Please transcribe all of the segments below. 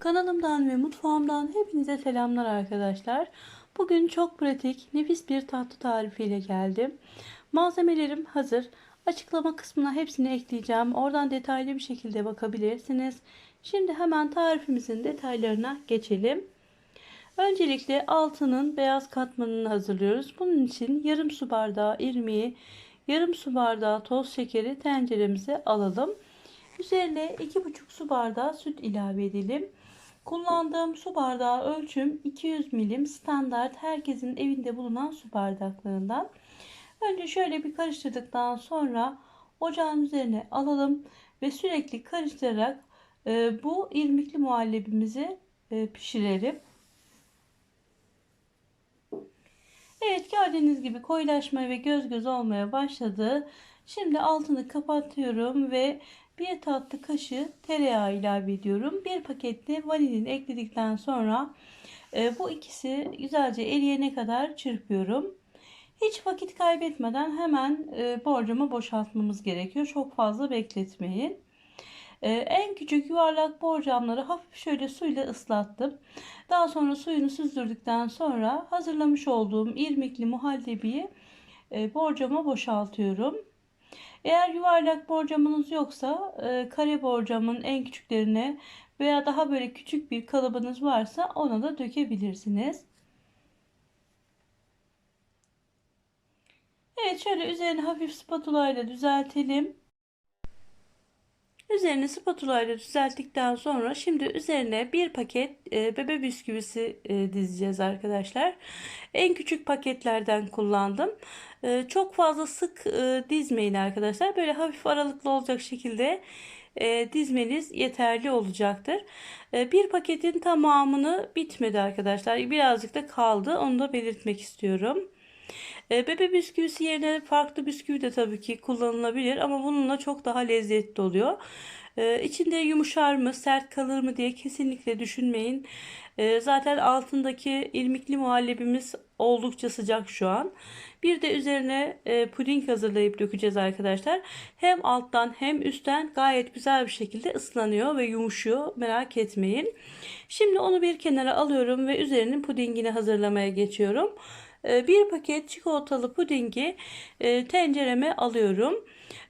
Kanalımdan ve mutfağımdan hepinize selamlar arkadaşlar. Bugün çok pratik, nefis bir tatlı tarifiyle geldim. Malzemelerim hazır. Açıklama kısmına hepsini ekleyeceğim. Oradan detaylı bir şekilde bakabilirsiniz. Şimdi hemen tarifimizin detaylarına geçelim. Öncelikle altının beyaz katmanını hazırlıyoruz. Bunun için yarım su bardağı irmiği, yarım su bardağı toz şekeri tenceremize alalım. Üzerine 2,5 su bardağı süt ilave edelim. Kullandığım su bardağı ölçüm 200 milim standart herkesin evinde bulunan su bardaklarından. Önce şöyle bir karıştırdıktan sonra ocağın üzerine alalım ve sürekli karıştırarak e, bu irmikli muhallebimizi e, pişirelim. Evet gördüğünüz gibi koyulaşmaya ve göz göz olmaya başladı. Şimdi altını kapatıyorum ve bir tatlı kaşığı tereyağı ilave ediyorum. Bir pakette vanilin ekledikten sonra e, bu ikisi güzelce eriyene kadar çırpıyorum. Hiç vakit kaybetmeden hemen e, borcamı boşaltmamız gerekiyor. Çok fazla bekletmeyin. E, en küçük yuvarlak borcamları hafif şöyle suyla ıslattım. Daha sonra suyunu süzdürdükten sonra hazırlamış olduğum irmikli muhallebiyi e, borcama boşaltıyorum. Eğer yuvarlak borcamınız yoksa e, kare borcamın en küçüklerine veya daha böyle küçük bir kalıbınız varsa ona da dökebilirsiniz. Evet şöyle üzerini hafif spatula ile düzeltelim. Üzerini spatula ile düzelttikten sonra şimdi üzerine bir paket e, bebe bisküvisi e, dizeceğiz arkadaşlar. En küçük paketlerden kullandım. E, çok fazla sık e, dizmeyin arkadaşlar. Böyle hafif aralıklı olacak şekilde e, dizmeniz yeterli olacaktır. Bir paketin tamamını bitmedi arkadaşlar. Birazcık da kaldı. Onu da belirtmek istiyorum. E, bebe bisküvisi yerine farklı bisküvi de tabii ki kullanılabilir ama bununla çok daha lezzetli oluyor. E, içinde yumuşar mı, sert kalır mı diye kesinlikle düşünmeyin. E, zaten altındaki irmikli muhallebimiz oldukça sıcak şu an. Bir de üzerine puding hazırlayıp dökeceğiz arkadaşlar. Hem alttan hem üstten gayet güzel bir şekilde ıslanıyor ve yumuşuyor. Merak etmeyin. Şimdi onu bir kenara alıyorum ve üzerinin pudingini hazırlamaya geçiyorum. Ee, bir paket çikolatalı pudingi e, tencereme alıyorum.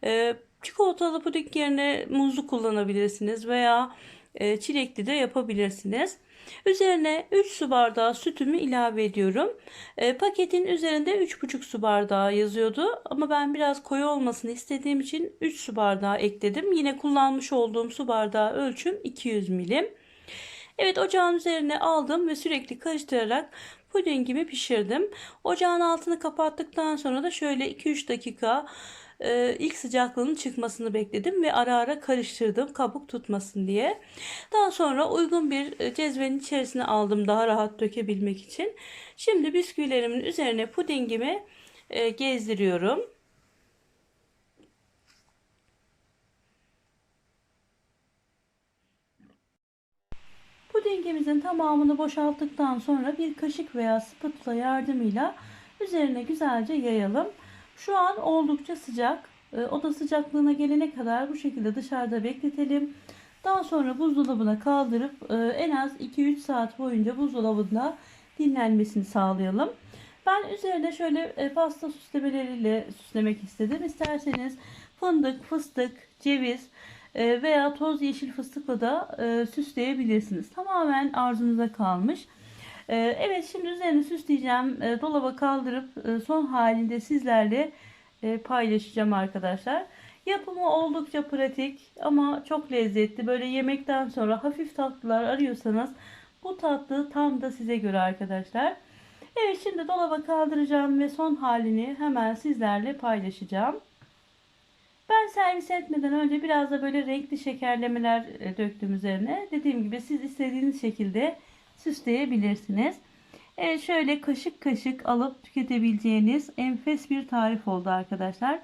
Ee, çikolatalı puding yerine muzlu kullanabilirsiniz veya e, çilekli de yapabilirsiniz. Üzerine 3 su bardağı sütümü ilave ediyorum. E, paketin üzerinde 3,5 su bardağı yazıyordu ama ben biraz koyu olmasını istediğim için 3 su bardağı ekledim. Yine kullanmış olduğum su bardağı ölçüm 200 milim. Evet ocağın üzerine aldım ve sürekli karıştırarak pudingimi pişirdim. Ocağın altını kapattıktan sonra da şöyle 2-3 dakika e, ilk sıcaklığının çıkmasını bekledim ve ara ara karıştırdım kabuk tutmasın diye. Daha sonra uygun bir e, cezvenin içerisine aldım daha rahat dökebilmek için. Şimdi bisküvilerimin üzerine pudingimi e, gezdiriyorum. Pudingimizin tamamını boşalttıktan sonra bir kaşık veya spatula yardımıyla üzerine güzelce yayalım. Şu an oldukça sıcak. E, oda sıcaklığına gelene kadar bu şekilde dışarıda bekletelim. Daha sonra buzdolabına kaldırıp e, en az 2-3 saat boyunca buzdolabında dinlenmesini sağlayalım. Ben üzerine şöyle e, pasta süslemeleriyle süslemek istedim. İsterseniz fındık, fıstık, ceviz, e, veya toz yeşil fıstıkla da e, süsleyebilirsiniz. Tamamen arzunuza kalmış. E, evet şimdi üzerini süsleyeceğim. Dolaba kaldırıp son halinde sizlerle paylaşacağım arkadaşlar. Yapımı oldukça pratik ama çok lezzetli. Böyle yemekten sonra hafif tatlılar arıyorsanız bu tatlı tam da size göre arkadaşlar. Evet şimdi dolaba kaldıracağım ve son halini hemen sizlerle paylaşacağım. Ben servis etmeden önce biraz da böyle renkli şekerlemeler e, döktüm üzerine. Dediğim gibi siz istediğiniz şekilde süsleyebilirsiniz. Evet şöyle kaşık kaşık alıp tüketebileceğiniz enfes bir tarif oldu arkadaşlar.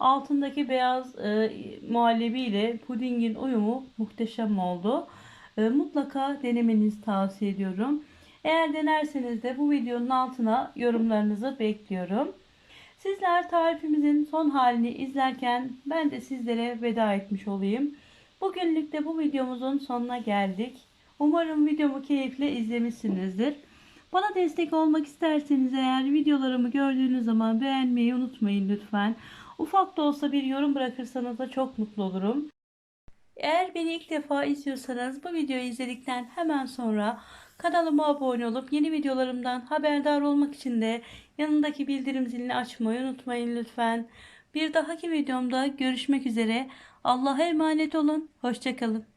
Altındaki beyaz e, muhallebi ile pudingin uyumu muhteşem oldu. E, mutlaka denemenizi tavsiye ediyorum. Eğer denerseniz de bu videonun altına yorumlarınızı bekliyorum. Sizler tarifimizin son halini izlerken ben de sizlere veda etmiş olayım. Bugünlük de bu videomuzun sonuna geldik. Umarım videomu keyifle izlemişsinizdir. Bana destek olmak isterseniz eğer videolarımı gördüğünüz zaman beğenmeyi unutmayın lütfen. Ufak da olsa bir yorum bırakırsanız da çok mutlu olurum. Eğer beni ilk defa izliyorsanız bu videoyu izledikten hemen sonra kanalıma abone olup yeni videolarımdan haberdar olmak için de yanındaki bildirim zilini açmayı unutmayın lütfen. Bir dahaki videomda görüşmek üzere. Allah'a emanet olun. Hoşçakalın.